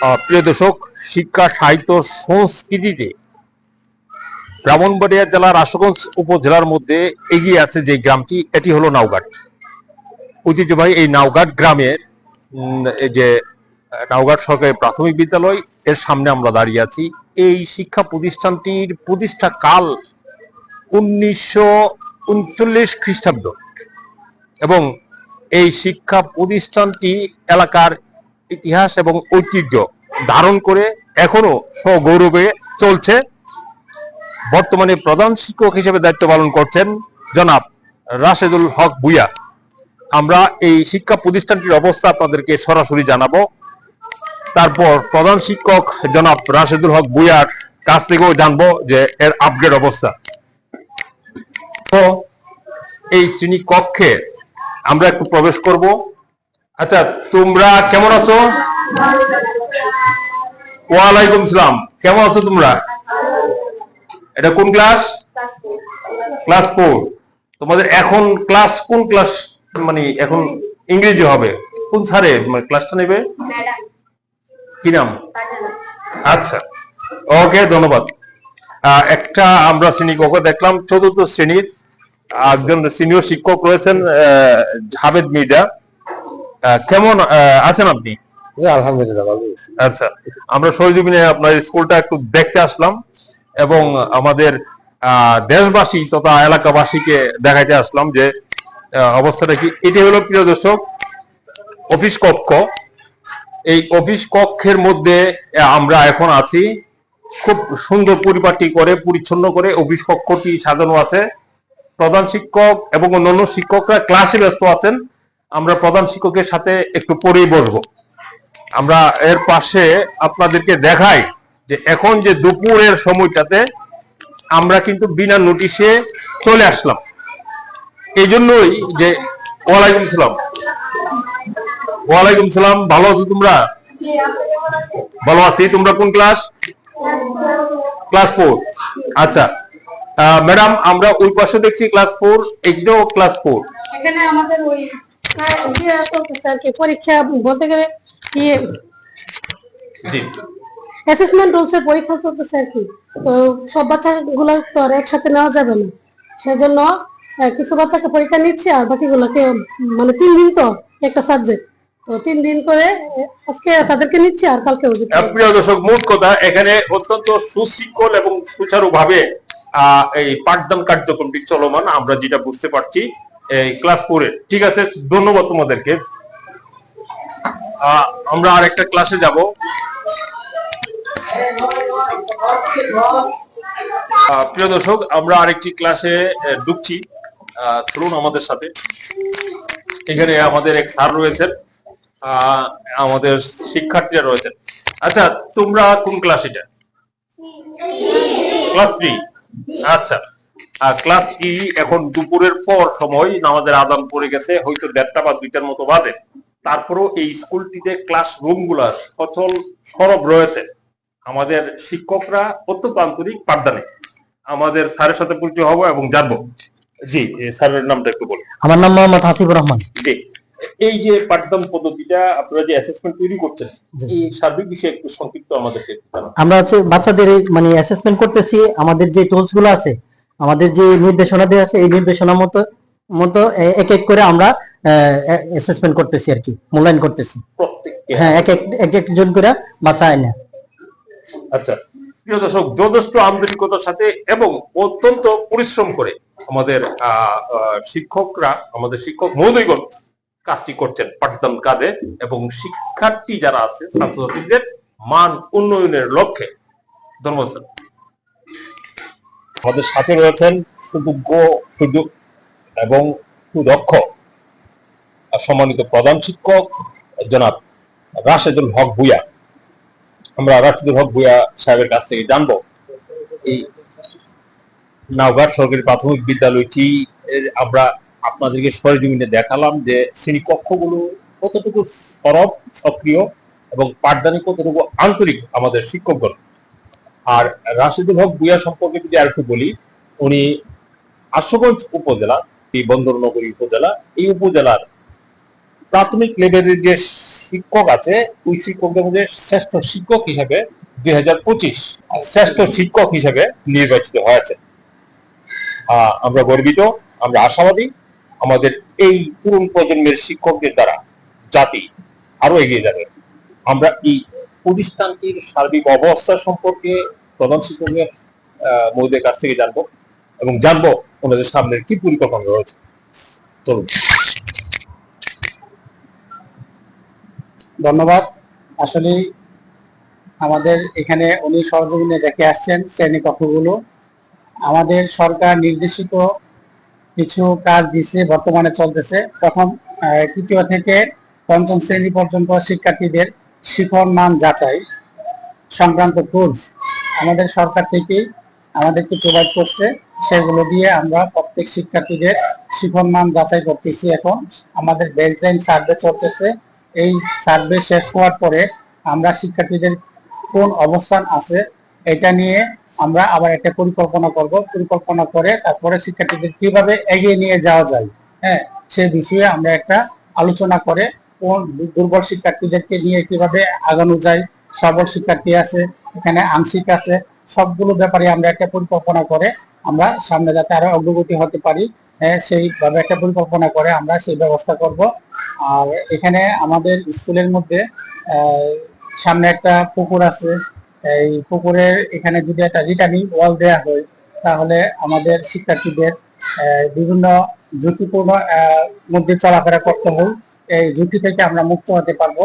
প্রিয় দর্শক, শিক্ষা, সাহিত্য, সংস্কৃতিতে ব্রাহ্মণবাড়িয়া জেলার আশুগঞ্জ উপজেলার মধ্যে এগিয়ে আছে যে গ্রামটি, এটি হলো নাওঘাট। ঐতিহ্যবাহী এই নাওঘাট গ্রামের যে, নাওঘাট সরকারি প্রাথমিক বিদ্যালয়, এর সামনে আমরা দাঁড়িয়ে আছি। এই শিক্ষা প্রতিষ্ঠানটির প্রতিষ্ঠা কাল উনিশশো উনচল্লিশ খ্রিস্টাব্দ। এবং এই শিক্ষা প্রতিষ্ঠানটি এলাকার ইতিহাস এবং ঐতিহ্য ধারণ করে এখনও সগৌরবে চলছে। বর্তমানে প্রধান শিক্ষক হিসেবে দায়িত্ব পালন করছেন জনাব রাশেদুল হক ভুইয়া। আমরা এই শিক্ষা প্রতিষ্ঠানটির অবস্থা আপনাদেরকে সরাসরি জানাব। তারপর প্রধান শিক্ষক জনাব রাশেদুল হক ভুইয়ার কাছ থেকেও জানব যে এর আপগ্রেড অবস্থা। তো এই শ্রেণি কক্ষে আমরা একটু প্রবেশ করব। আচ্ছা তোমরা কেমন আছো? ওয়ালাইকুম সালাম। কেমন আছো তোমরা? এটা কোন ক্লাস? Class four. তোমাদের এখন ক্লাস, কোন ক্লাস মানে এখন ইংরেজি হবে? কোন স্যারে মানে ক্লাসটা নেবে? কি নাম? আচ্ছা ওকে, ধন্যবাদ। একটা আমরা শ্রেণি কক্ষ দেখলাম, চতুর্থ শ্রেণির একজন সিনিয়র শিক্ষক রয়েছেন জাভেদ মির্জা। কেমন আছেন আপনি? আলহামদুলিল্লাহ আচ্ছা আমরা সরজমিনে আপনার স্কুলটা একটু দেখতে আসলাম এবং আমাদের দেশবাসী তথা এলাকাবাসীকে দেখাইতে আসলাম যে অবস্থাটা কি। এটি হলো প্রিয় দর্শক অফিস কক্ষ। এই অফিস কক্ষের মধ্যে আমরা এখন আছি। খুব সুন্দর পরিপাটি করে পরিচ্ছন্ন করে অফিস কক্ষটি সাজানো আছে। প্রধান শিক্ষক এবং অন্যান্য শিক্ষকরা ক্লাসে ব্যস্ত আছেন। আমরা প্রধান শিক্ষকের সাথে একটু পরেই বসবো। আমরা এর পাশে আপনাদেরকে দেখাই যে এখন যে দুপুরের সময়টাতে আমরা কিন্তু বিনা নোটিশে চলে আসলাম। এই জন্যই যে ওয়ালাইকুম সালাম। ওয়ালাইকুম সালাম, ভালো আছো তোমরা? ভালো আছি, তোমরা কোন ক্লাস? Class four. আচ্ছা ম্যাডাম, আমরা ওই পাশে দেখছি ক্লাস ফোর, এইটাও ক্লাস ফোর। পরীক্ষা কি। সব তো আর একসাথে নেওয়া যাবে না। সেজন্য কিছু বাচ্চাকে পরীক্ষা নিচ্ছে আর মানে তিন দিন তো একটা সাবজেক্ট আজকে তাদেরকে আর কালকে প্রিয় দর্শক এখানে অত্যন্ত এবং সুচারুভাবে এই পাঠদান চলমান। আমরা যেটা বুঝতে পারছি এই ক্লাস ফোরে ঠিক আছে ধন্যবাদ তোমাদেরকে। আমরা আর একটা ক্লাসে যাব। প্রিয় দর্শক আমরা আরেকটি ক্লাসে ঢুকছি। আহ, চলুন আমাদের সাথে। এখানে আমাদের এক স্যার রয়েছেন। আহ, আমাদের শিক্ষার্থীরা রয়েছেন। আচ্ছা তোমরা কোন ক্লাস এটা ক্লাস থ্রি আচ্ছা। ক্লাস থ্রি এখন দুপুরের পর সময় আমাদের আদান পড়ে গেছে হয়তো দেড়টা বা দুইটার মতো বাজে। তারপরেও এই স্কুলটিতে ক্লাস রুমগুলা সচল সরব রয়েছে। আমাদের শিক্ষকরা অত্যন্ত আন্তরিক পাঠদানে। আমাদের স্যারের সাথে পরিচয় হব এবং জানব। জি স্যারের নামটা একটু বলুন। আমার নাম মোহাম্মদ হাসিবুর রহমান। জি। এই যে পাঠদান পদ্ধতিটা আপনারা যে অ্যাসেসমেন্ট তৈরি করছেন এই সার্বিক বিষয়ে একটু সংক্ষিপ্ত আমাদেরকে আমরা হচ্ছে বাচ্চাদের মানে অ্যাসেসমেন্ট করতেছি। আমাদের যে টুলসগুলো আছে আমাদের যে নির্দেশনা দেওয়া আছে এই নির্দেশনা মতো মতো এক এক করে আমরা অ্যাসেসমেন্ট করতেছি আর কি মূল্যায়ন করতেছি। হ্যাঁ এক এক একজন করে বাচ্চা আয় আচ্ছা প্রিয় দর্শক যথেষ্ট আন্তরিকতার সাথে এবং অত্যন্ত পরিশ্রম করে আমাদের শিক্ষকরা আমাদের শিক্ষক মহোদয়গণ কাজটি করছেন পাঠদান কাজে এবং শিক্ষার্থী যারা আছে ছাত্রছাত্রীদের মান উন্নয়নের লক্ষ্যে। ধন্যবাদ স্যার। আমাদের সাথে রয়েছেন সুযোগ্য সুযোগ এবং সুদক্ষ সম্মানিত প্রধান শিক্ষক জনাব রাশেদুল হক ভুইয়া। আমরা রাশিদুল হক ভুয়া সাহেবের কাছ থেকে জানব এই নাওঘাট সরকারি প্রাথমিক বিদ্যালয়টি আমরা আপনাদেরকে সরেজমিনে দেখালাম যে শ্রেণি কক্ষগুলো কতটুকু সরব, সক্রিয় এবং পাঠদানি কতটুকু আন্তরিক আমাদের শিক্ষকগণ আর রাশিদুল হক ভুয়া সম্পর্কে যদি আর একটু বলি, উনি আশুগঞ্জ উপজেলা এই বন্দরনগরী উপজেলা, এই উপজেলার প্রাথমিক লেভেলের যে শিক্ষক আছে, ওই শিক্ষকদের মধ্যে শ্রেষ্ঠ শিক্ষক হিসেবে দুই হাজার পঁচিশ শ্রেষ্ঠ শিক্ষক হিসেবে নির্বাচিত হয়েছে। আমরা গর্বিত, আমরা আশাবাদী, আমাদের এই তরুণ প্রজন্মের শিক্ষকদের দ্বারা জাতি আরও এগিয়ে যাবে। আমরা এই প্রতিষ্ঠানটির সার্বিক অবস্থা সম্পর্কে প্রধান শিক্ষকের মহোদয়ের কাছ থেকে জানব এবং জানব ওনাদের সামনের কি পরিকল্পনা রয়েছে। চলুন। ধন্যবাদ। আসলে আমাদের এখানে উনি সহযোগিতা দেখে আসছেন শ্রেণি কক্ষগুলো। আমাদের সরকার নির্দেশিত কিছু কাজ দিছে, বর্তমানে চলতেছে। প্রথম তৃতীয় থেকে পঞ্চম শ্রেণি পর্যন্ত শিক্ষার্থীদের শিখন মান যাচাই সংক্রান্ত টুলস আমাদের সরকার থেকেই আমাদেরকে প্রোভাইড করছে। সেগুলো দিয়ে আমরা প্রত্যেক শিক্ষার্থীদের শিখন মান যাচাই করতেছি এখন। আমাদের বেসলাইন সার্ভে চলতেছে। এই সার্ভে শেষ হওয়ার পরে আমরা শিক্ষার্থীদের কোন অবস্থান আছে এটা নিয়ে আমরা আবার একটা পরিকল্পনা করব। পরিকল্পনা করে তারপরে শিক্ষার্থীদের কীভাবে এগিয়ে নিয়ে যাওয়া যায় হ্যাঁ সে বিষয়ে আমরা একটা আলোচনা করে কোন দুর্বল শিক্ষার্থীদেরকে নিয়ে কীভাবে আগানো যায় সবল শিক্ষার্থী আছে এখানে আংশিক আছে সবগুলো ব্যাপারে আমরা একটা পরিকল্পনা করে আমরা সামনে যাতে আরও অগ্রগতি হতে পারি হ্যাঁ, সেইভাবে একটা পরিকল্পনা করে আমরা সেই ব্যবস্থা করব। আর এখানে আমাদের স্কুলের মধ্যে সামনে একটা পুকুর আছে এই পুকুরের এখানে যদি একটা রিটার্নিং ওয়াল দেওয়া হয় তাহলে আমাদের শিক্ষার্থীদের বিভিন্ন ঝুঁকিপূর্ণ মধ্যে চলাফেরা করতে হয়। এই ঝুঁকি থেকে আমরা মুক্ত হতে পারব।